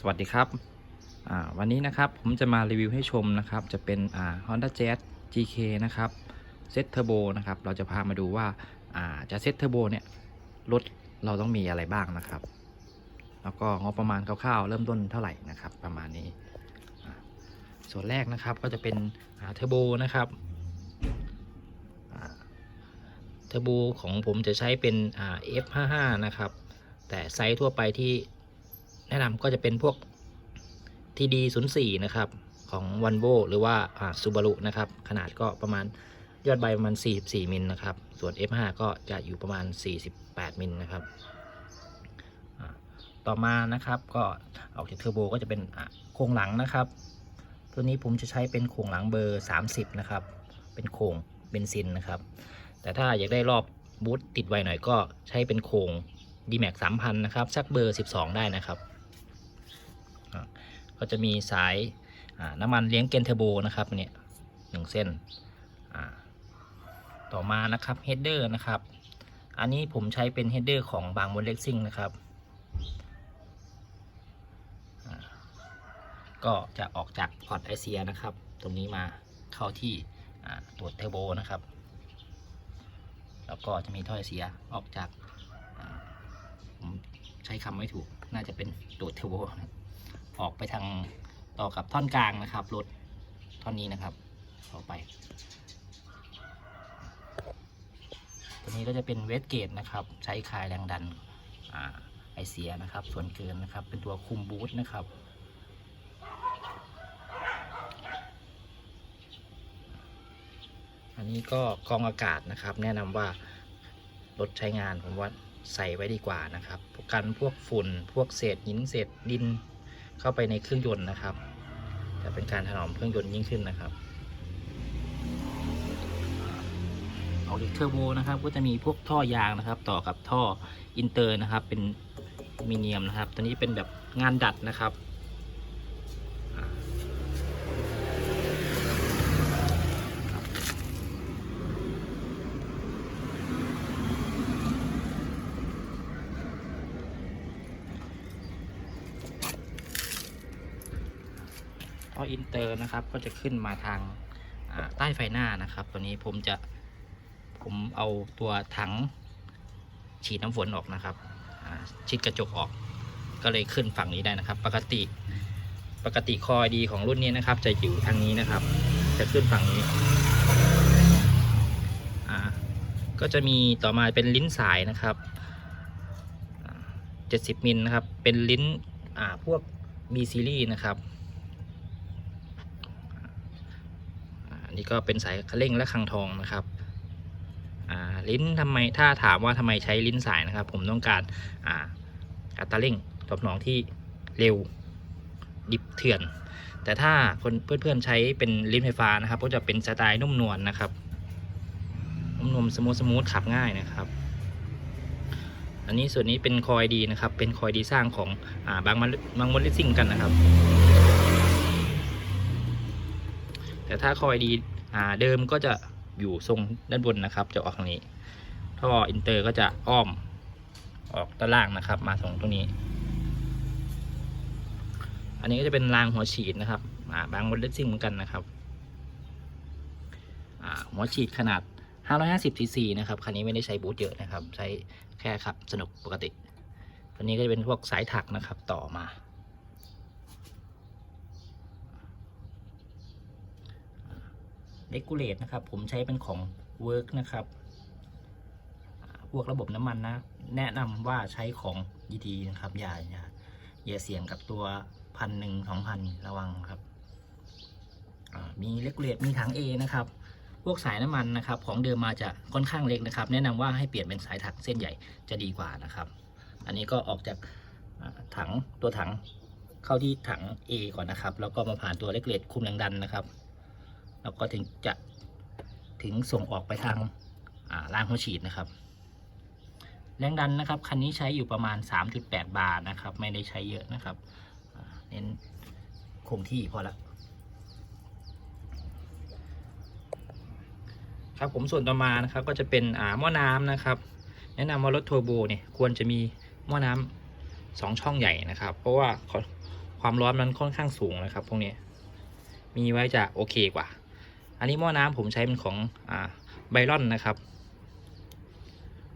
สวัสดีครับวันนี้นะครับผมจะมารีวิวให้ชมนะครับ จะเป็นอ่า Honda Jazz GK นะครับเซตเทอร์โบนะครับ เราจะพามาดูว่าาจะเซตเทอร์โบเนี่ยรถเราต้องมีอะไรบ้างนะครับ แล้วก็งบประมาณคร่าวๆ เริ่มต้นเท่าไหร่นะครับ ประมาณนี้ ส่วนแรกนะครับก็จะเป็นเทอร์โบนะครับเทอร์โบของผมจะใช้เป็นอ่า F55 นะครับ แต่ไซส์ทั่วไปที่ แนะนำก็จะเป็นพวก TD 0 4 นะครับของ v o l v o หรือว่าซูบารุนะครับ ขนาดก็ประมาณยอดใบประมาณ 44 มิลนะครับ ส่วน F5 ก็จะอยู่ประมาณ 48 มิลนะครับ ต่อมานะครับก็ออกจากเทอร์โบก็จะเป็นโครงหลังนะครับ ตัวนี้ผมจะใช้เป็นโครงหลังเบอร์ 30 นะครับ เป็นโครงเบนซินนะครับ แต่ถ้าอยากได้รอบบูทติดไวหน่อยก็ใช้เป็นโครง d m a x 3,000 นะครับ สักเบอร์ 12 ได้นะครับ ก็จะมีสายน้ำมันเลี้ยงเกนเทอร์โบนะครับเนี่ยหนึ่งเส้นต่อมานะครับเฮดเดอร์นะครับ อันนี้ผมใช้เป็นเฮดเดอร์ของบางมดเล็กซิ่งนะครับก็จะออกจากพอร์ตไอเซียนะครับ ตรงนี้มาเข้าที่ตัวเทอร์โบนะครับ แล้วก็จะมีท่อไอเสียออกจากผมใช้คำไม่ถูกน่าจะเป็นตัวเทอร์โบนะครับ ออกไปทางต่อกับท่อนกลางนะครับรถท่อนนี้นะครับออกไป ตัวนี้ก็จะเป็นเวสเกตนะครับ ใช้คลายแรงดันอไอเสียนะครับ ส่วนเกินนะครับ เป็นตัวคุมบูทนะครับอันนี้ก็กองอากาศนะครับ แนะนำว่ารถใช้งานผมว่าใส่ไว้ดีกว่านะครับกันพวกฝุ่น พวกเศษหินเศษดิน เข้าไปในเครื่องยนต์นะครับ จะเป็นการถนอมเครื่องยนต์ยิ่งขึ้นนะครับออกจากเทอร์โบนะครับก็จะมีพวกท่อยางนะครับ ต่อกับท่ออินเตอร์นะครับ เป็นมิเนียมนะครับ ตัวนี้เป็นแบบงานดัดนะครับ อินเตอร์นะครับ ก็จะขึ้นมาทางใต้ไฟหน้านะครับ ตัวนี้ผมจะผมเอาตัวถังฉีดน้ำฝนออกนะครับชิดกระจกออก ก็เลยขึ้นฝั่งนี้ได้นะครับ ปกติปกติคอยดีของรุ่นนี้นะครับ จะอยู่ทางนี้นะครับ จะขึ้นฝั่งนี้ก็จะมีต่อมาเป็นลิ้นสายนะครับ70มิลนะครับ เป็นลิ้น อ่า พวก B series นะครับ อั นนี้ก็เป็นสายคันเร่งและคังทองนะครับอ่าลิ้นทำไมถ้าถามว่าทำไมใช้ลิ้นสายนะครับ ผมต้องการอ่าอัตราเร่งตอบสนองที่เร็วดิบเถื่อน แต่ถ้าคนเพื่อนๆใช้เป็นลิ้นไฟฟ้านะครับ ก็จะเป็นสไตล์นุ่มนวลนะครับนุ่มนวลสมูทสมูทขับง่ายนะครับ อันนี้ส่วนนี้เป็นคอยดีนะครับ เป็นคอยดีสร้างของอ่าบางมันบางมอลลิซิ่งกันนะครับ แต่ถ้าคอยดีเดิมก็จะอยู่ทรงด้านบนนะครับ จะออกทางนี้ ท่ออินเตอร์ก็จะอ้อมออกด้านล่างนะครับ มาตรงตรงนี้ อันนี้ก็จะเป็นรางหัวฉีดนะครับอ่าบางมดเลสซิ่งเหมือนกันนะครับหัวฉีดขนาด 550ซีซีนะครับ คันนี้ไม่ได้ใช้บูทเยอะนะครับ ใช้แค่ขับสนุกปกติตัวนี้ก็จะเป็นพวกสายถักนะครับต่อมา เลกูเลตนะครับ ผมใช้เป็นของ Work นะครับ พวกระบบน้ำมันนะ แนะนำว่าใช้ของดีๆนะครับ อย่าอย่าอย่าเสี่ยงกับตัวพันหนึ่งสองพันระวังครับ มีเลกูเลตมีถัง A นะครับ พวกสายน้ำมันนะครับ ของเดิมมาจะค่อนข้างเล็กนะครับ แนะนำว่าให้เปลี่ยนเป็นสายถักเส้นใหญ่จะดีกว่านะครับ อันนี้ก็ออกจากถังตัวถังเข้าที่ถัง A ก่อนนะครับ แล้วก็มาผ่านตัวเลกเลตคุมแรงดันนะครับ แล้วก็ถึงจะถึงส่งออกไปทางอ่ารางหัวฉีดนะครับ แรงดันนะครับคันนี้ใช้อยู่ประมาณ 3.8 บาร์นะครับ ไม่ได้ใช้เยอะนะครับเน้นคงที่พอละครับผมส่วนต่อมานะครับก็จะเป็นอ่าหม้อน้ำนะครับ แนะนำว่ารถทัวร์โบเนี่ยควรจะมีหม้อน้ำสองช่องใหญ่นะครับ เพราะว่าความร้อนมันค่อนข้างสูงนะครับ พวกนี้มีไว้จะโอเคกว่า อันนี้หม้อน้ำผมใช้เป็นของอ่าไบรอนนะครับ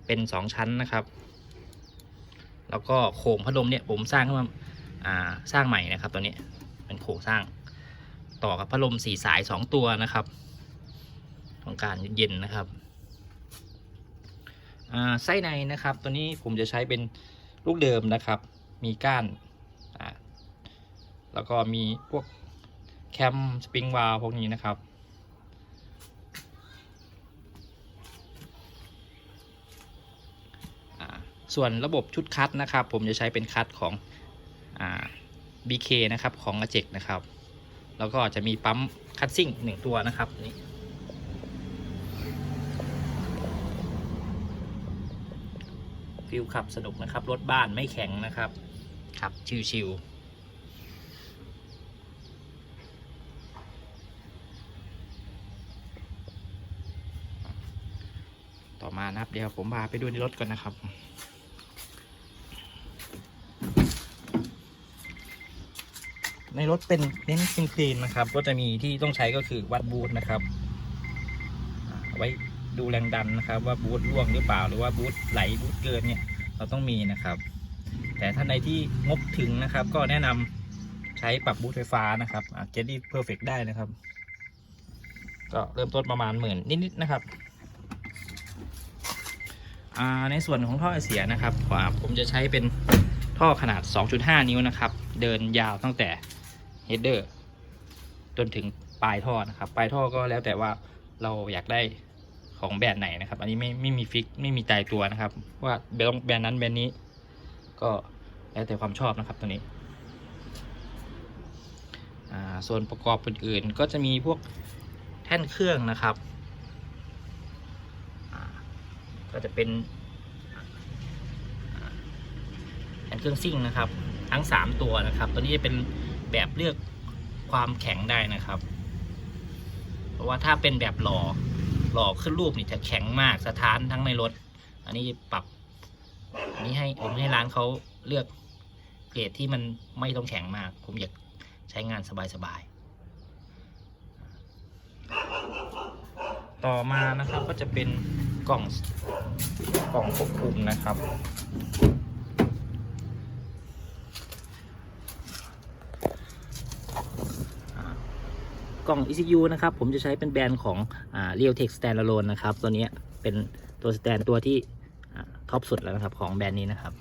เป็นสองชั้นนะครับ แล้วก็โครงพัดลมเนี่ยผมสร้างขึ้นมาอ่าสร้างใหม่นะครับ ตัวนี้เป็นโครงสร้าง ต่อกับพัดลมสี่สายสองตัวนะครับต้องการเย็นนะครับไส้ในนะครับ ตัวนี้ผมจะใช้เป็นลูกเดิมนะครับ มีก้านแล้วก็มีพวกแคมสปริงวาลพวกนี้นะครับ อ่า ส่วนระบบชุดคัดนะครับ ผมจะใช้เป็นคัดของอ่า BK นะครับของอาเจกนะครับ แล้วก็จะมีปั๊มคัดซิ่งหนึ่งตัวนะครับนี่ฟิลขับสนุกนะครับ รถบ้านไม่แข็งนะครับ ขับชิวๆต่อมานะครับเดี๋ยวผมพาไปดูในรถก่อนนะครับ ในรถเป็นเน้นคลีนนะครับ ก็จะมีที่ต้องใช้ก็คือวัดบูทนะครับอ่าไว้ดูแรงดันนะครับ ว่าบูทร่วงหรือเปล่า หรือว่าบูทไหลบูทเกินเนี่ยเราต้องมีนะครับ แต่ถ้าในที่งบถึงนะครับ ก็แนะนำใช้ปรับบูทไฟฟ้านะครับเกดดี้เพอร์เฟกได้นะครับ ก็เริ่มต้นประมาณหมื่นนิดๆนะครับในส่วนของท่อไอเสียนะครับผมจะใช้เป็นท่อขนาด 2.5 นิ้วนะครับ เดินยาวตั้งแต่ เฮดเดอร์จนถึงปลายท่อนะครับ ปลายท่อก็แล้วแต่ว่าเราอยากได้ของแบรนด์ไหนนะครับ อันนี้ไม่ไม่มีฟิกไม่มีตายตัวนะครับ ว่าแบรนด์แบรนด์นั้นแบรนด์นี้ ก็แล้วแต่ความชอบนะครับตัวนี้อ่าส่วนประกอบอื่นๆ ก็จะมีพวกแท่นเครื่องนะครับ ก็จะเป็นแท่นเครื่องซิ่งนะครับ ทั้ง 3 ตัวนะครับ ตัวนี้จะเป็น แบบเลือกความแข็งได้นะครับ เพราะว่าถ้าเป็นแบบหล่อหล่อขึ้นรูปนี่จะแข็งมากสถานทั้งในรถ อันนี้ปรับอันนี้ให้ผมให้ร้านเขาเลือกเกรดที่มันไม่ต้องแข็งมาก ผมอยากใช้งานสบายๆ ต่อมานะครับก็จะเป็นกล่องกล่องควบคุมนะครับ กล่อง ECU นะครับ ผมจะใช้เป็นแบรนด์ของอ่า Realtek Standalone นะครับ ตัวนี้เป็นตัวสแตนตัวที่ท็อปสุดแล้วนะครับ ของแบรนด์นี้นะครับ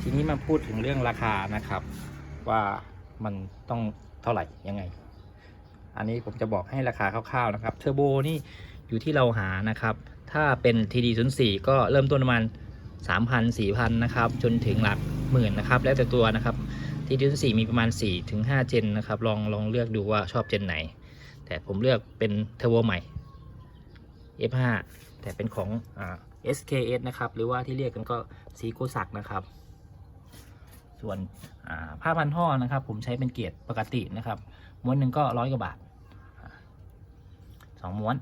ทีนี้มาพูดถึงเรื่องราคานะครับ ว่ามันต้องเท่าไหร่ยังไง อันนี้ผมจะบอกให้ราคาคร่าวๆนะครับเทอร์โบนี่อยู่ที่เราหานะครับ ถ้าเป็น TD04 ก็เริ่มต้นประมาณ 3,000 4,000นะครับ จนถึงหลักหมื่นนะครับ แล้วแต่ตัวนะครับ TD04 มีประมาณ4-5เจนนะครับ ลองลองเลือกดูว่าชอบเจนไหน แต่ผมเลือกเป็นเทอร์โบใหม่ F5 แต่เป็นของอ่า SKS นะครับ หรือว่าที่เรียกกันก็ซีโกซักนะครับ ส่วนผ้าพันท่อนะครับ ผมใช้เป็นเกียร์ปกตินะครับ ม้วนหนึ่งก็ร้อยกว่าบาทสองม้วน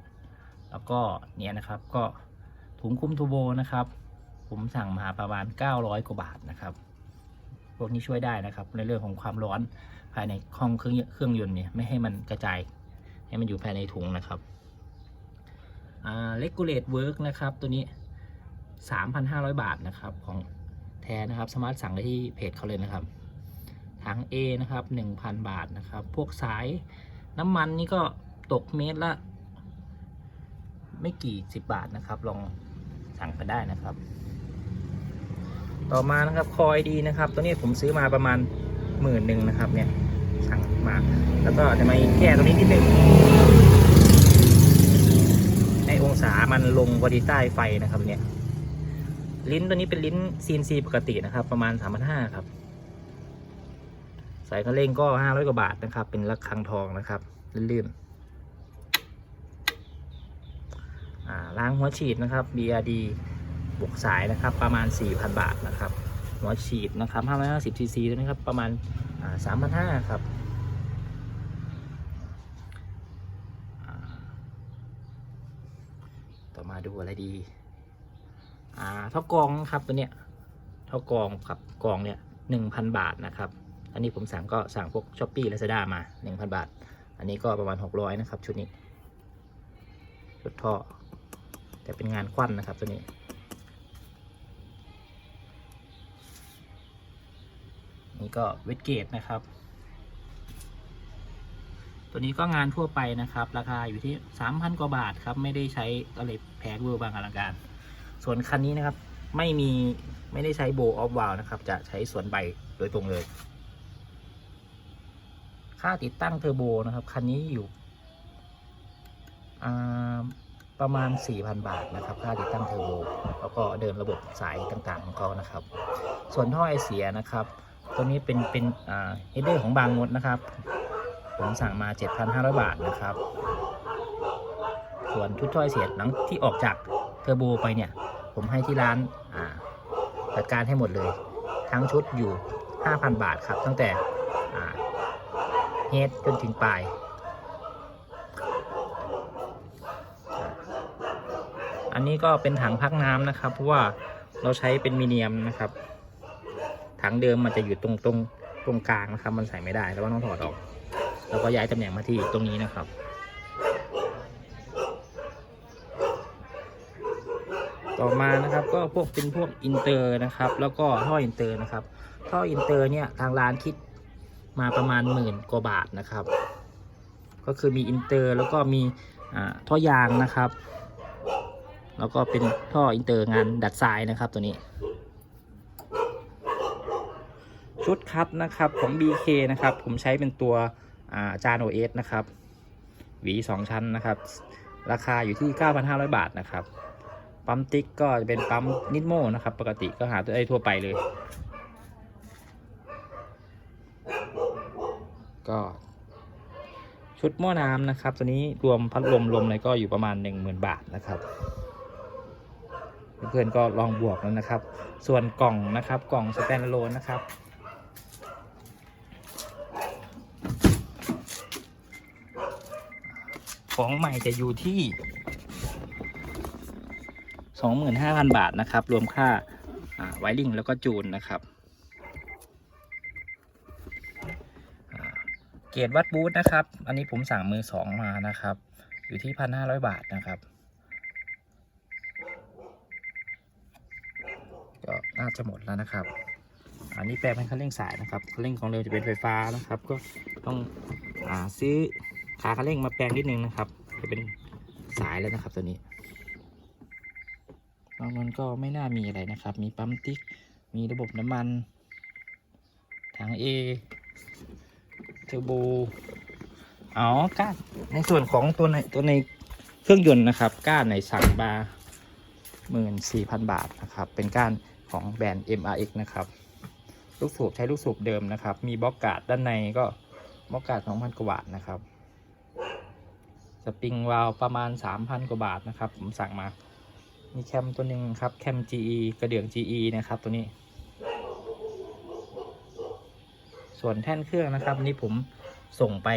แล้วก็เนี่ยนะครับก็ถุงคุ้มทูโบนะครับ ผมสั่งมาประมาณ 900 กว่าบาทนะครับ พวกนี้ช่วยได้นะครับ ในเรื่องของความร้อนภายในห้องเครื่องเครื่องยนต์เนี่ยไม่ให้มันกระจาย ให้มันอยู่ภายในถุงนะครับอ่า regulate work นะครับ ตัวนี้ 3,500 บาทนะครับของแท้นะครับสามารถสั่งได้ที่เพจเขาเลยนะครับถัง A นะครับ 1,000 บาทนะครับ พวกสายน้ำมันนี่ก็ตกเมตรละ ไม่กี่สิบบาทนะครับ ลองสั่งไปได้นะครับ ต่อมานะครับคอยดีนะครับ ตัวนี้ผมซื้อมาประมาณหมื่นหนึ่งนะครับ เนี่ยสั่งมา แล้วก็จะมาแก้ตรงนี้นิดนึงให้องศามันลงพอดีใต้ไฟนะครับเนี่ยลิ้นตัวนี้เป็นลิ้น CNC ปกตินะครับ ประมาณ 3,500 ครับ สายคันเร่งก็ 500 กว่าบาทนะครับ เป็นระฆังทองนะครับลื่นๆอ่าล้างหัวฉีดนะครับ BRD บวกสายนะครับประมาณ 4,000 บาทนะครับหัวฉีดนะครับ550 cc ตัวนี้ครับประมาณ3,500ครับต่อมาดูอะไรดีอ่าเท่ากองครับตัวเนี้ยเท่ากองกับกองเนี่ยหนึ่งพันบาทนะครับอันนี้ผมสั่งก็สั่งพวกช้อปปี้ลาซาด้ามาหนึ่งพันบาท อันนี้ก็ประมาณหกร้อยนะครับ ชุดนี้ ชุดท่อ แต่เป็นงานควันนะครับตัวนี้ นี่ก็เวทเกตนะครับ ตัวนี้ก็งานทั่วไปนะครับ ราคาอยู่ที่ 3,000 กว่าบาทครับ ไม่ได้ใช้อะไรแพงเวอร์บางอลังการ ส่วนคันนี้นะครับ ไม่มีไม่ได้ใช้โบออฟวาลนะครับ จะใช้ส่วนใบโดยตรงเลย ค่าติดตั้งเทอร์โบนะครับ คันนี้อยู่อประมาณ 4,000 บาทนะครับ ค่าติดตั้งเทอร์โบ แล้วก็เดินระบบสายต่างๆของเขานะครับ ส่วนท่อไอเสียนะครับ ตัวนี้เป็นเป็นอ่าเฮดเดอร์ของบางมดนะครับ ผมสั่งมา 7,500 บาทนะครับ ส่วนชุดถ้อยเสียหลังที่ออกจากเทอร์โบไปเนี่ย ผมให้ที่ร้านอ่าจัดการให้หมดเลย ทั้งชุดอยู่ 5,000 บาทครับ ตั้งแต่อ่าเฮดจนถึงปลายอันนี้ก็เป็นถังพักน้ำนะครับ เพราะว่าเราใช้เป็นมีเนียมนะครับ ถังเดิมมันจะอยู่ตรงตรงตรงกลางนะครับ มันใส่ไม่ได้แล้วก็ต้องถอดออก แล้วก็ย้ายตำแหน่งมาที่ตรงนี้นะครับต่อมานะครับก็พวกเป็นพวกอินเตอร์นะครับ แล้วก็ท่ออินเตอร์นะครับ ท่ออินเตอร์เนี่ยทางร้านคิดมาประมาณหมื่นกว่าบาทนะครับ ก็คือมีอินเตอร์แล้วก็มีอ่าท่อยางนะครับ แล้วก็เป็นท่ออินเตอร์งานดัดทรายนะครับตัวนี้ ชุดคัดนะครับของ BK นะครับ ผมใช้เป็นตัวจานโอเอสนะครับ หวี 2 ชั้นนะครับ ราคาอยู่ที่ 9,500 บาทนะครับ ปั๊มติ๊กก็จะเป็นปั๊มนิดโมนะครับ ปกติก็หาได้ทั่วไปเลย ก็ ชุดหม้อน้ำนะครับตัวนี้รวมพัดลมลมอะไรก็อยู่ประมาณ 10,000 บาทนะครับเพื่อนๆก็ลองบวกแล้วนะครับ ส่วนกล่องนะครับ กล่องสแตนด์โลนนะครับ ของใหม่จะอยู่ที่ 25,000 บาทนะครับ รวมค่าไวริงแล้วก็จูนนะครับเกียรวัดบูธนะครับ อันนี้ผมสั่งมือสองมานะครับ อยู่ที่1,500บาทนะครับ ก็น่าจะหมดแล้วนะครับ อันนี้แปลงเป็นคันเร่งสายนะครับคันเร่งของเร็วจะเป็นไฟฟ้านะครับ ก็ต้องอซื้อ ขาคันเร่งมาแปลงนิดนึงนะครับ จะเป็นสายแล้วนะครับตัวนี้นอกนั้นก็ไม่น่ามีอะไรนะครับ มีปั๊มติ๊ก มีระบบน้ำมัน ถัง A เทอร์โบ อ๋อ ก้าน ในส่วนของตัวในตัวในเครื่องยนต์นะครับ ก้านในสั่งบาหมื่นสี่พันบาทนะครับ เป็นก้านของแบรนด์ MRX นะครับ ลูกสูบใช้ลูกสูบเดิมนะครับ มีบล็อกกาดด้านในก็บล็อกการ์ด2,000กว่าบาทนะครับ สปริงวาลประมาณ 3,000 กว่าบาทนะครับ ผมสั่งมา มีแคมตัวหนึ่งครับแคม GE กระเดื่อง GE นะครับตัวนี้ ส่วนแท่นเครื่องนะครับนนี่ผมส่งไป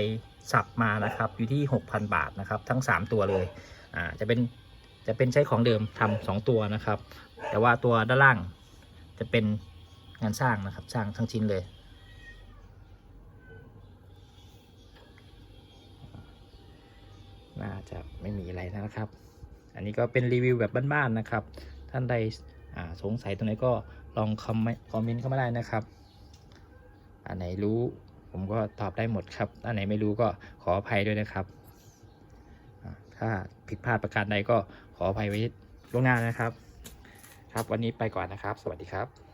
สับมานะครับอยู่ที่ 6,000 บาทนะครับ ทั้ง 3 ตัวเลยอ่าจะเป็นจะเป็นใช้ของเดิมทำสองตัวนะครับ แต่ว่าตัวด้านล่างจะเป็นงานสร้างนะครับ สร้างทั้งชิ้นเลย น่า จะไม่มีอะไรนะครับ อันนี้ก็เป็นรีวิวแบบบ้านๆนะครับ ท่านใดสงสัยตรงไหนก็ลองคอมเมนต์คอมเมนต์เข้ามาได้นะครับ อันไหนรู้ผมก็ตอบได้หมดครับ อันไหนไม่รู้ก็ขออภัยด้วยนะครับ ถ้าผิดพลาดประการใดก็ขออภัยไว้ล่วงหน้านะครับ ครับวันนี้ไปก่อนนะครับ สวัสดีครับ